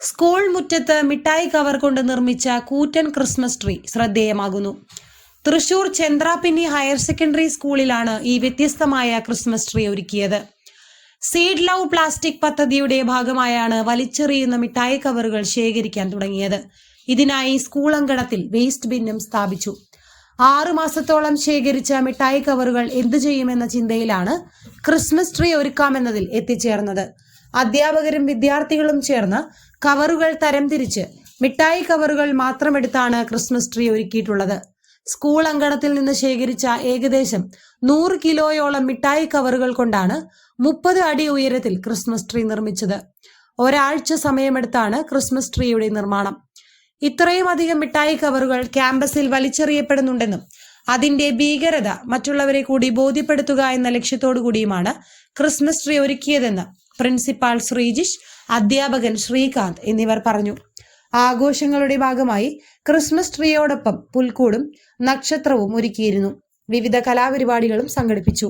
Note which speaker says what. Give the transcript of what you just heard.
Speaker 1: School മുറ്റത്ത് മിഠായി cover കൊണ്ട് നിർമ്മിച്ച കൂറ്റൻ ക്രിസ്മസ് ട്രീ ശ്രദ്ധേയമാകുന്നു. തൃശൂർ ചന്ദ്രാപിന്നി ഹയർ സെക്കൻഡറി സ്കൂളിലാണ് ഈ വ്യത്യസ്തമായ ക്രിസ്മസ് ട്രീ ഒരുക്കിയത്. സീഡ് ലവ് പ്ലാസ്റ്റിക് പദ്ധതിയുടെ ഭാഗമായാണ് വലിച്ചെറിയുന്ന മിഠായി കവറുകൾ ശേഖരിക്കാൻ തുടങ്ങിയത്. ഇതിനായി സ്കൂൾ അങ്കണത്തിൽ വേസ്റ്റ് ബിന്നും സ്ഥാപിച്ചു. ആറു മാസത്തോളം ശേഖരിച്ച മിഠായി കവറുകൾ എന്തു ചെയ്യുമെന്ന ചിന്തയിലാണ് ക്രിസ്മസ് ട്രീ ഒരുക്കാമെന്നതിൽ എത്തിച്ചേർന്നത്. അധ്യാപകരും വിദ്യാർത്ഥികളും ചേർന്ന് കവറുകൾ തരംതിരിച്ച് മിഠായി കവറുകൾ മാത്രം എടുത്താണ് ക്രിസ്മസ് ട്രീ ഒരുക്കിയിട്ടുള്ളത്. സ്കൂൾ അങ്കണത്തിൽ നിന്ന് ശേഖരിച്ച ഏകദേശം നൂറ് കിലോയോളം മിഠായി കവറുകൾ കൊണ്ടാണ് മുപ്പത് അടി ഉയരത്തിൽ ക്രിസ്മസ് ട്രീ നിർമ്മിച്ചത്. ഒരാഴ്ച സമയമെടുത്താണ് ക്രിസ്മസ് ട്രീയുടെ നിർമ്മാണം. ഇത്രയും അധികം മിഠായി കവറുകൾ ക്യാമ്പസിൽ വലിച്ചെറിയപ്പെടുന്നുണ്ടെന്നും അതിന്റെ ഭീകരത മറ്റുള്ളവരെ കൂടി ബോധ്യപ്പെടുത്തുക എന്ന ലക്ഷ്യത്തോടു കൂടിയുമാണ് ക്രിസ്മസ് ട്രീ ഒരുക്കിയതെന്ന് പ്രിൻസിപ്പാൾ ശ്രീജിഷ് അധ്യാപകൻ ശ്രീകാന്ത് എന്നിവർ പറഞ്ഞു. ആഘോഷങ്ങളുടെ ഭാഗമായി ക്രിസ്മസ് ട്രീയോടൊപ്പം പുൽക്കൂടും നക്ഷത്രവും ഒരുക്കിയിരുന്നു. വിവിധ കലാപരിപാടികളും സംഘടിപ്പിച്ചു.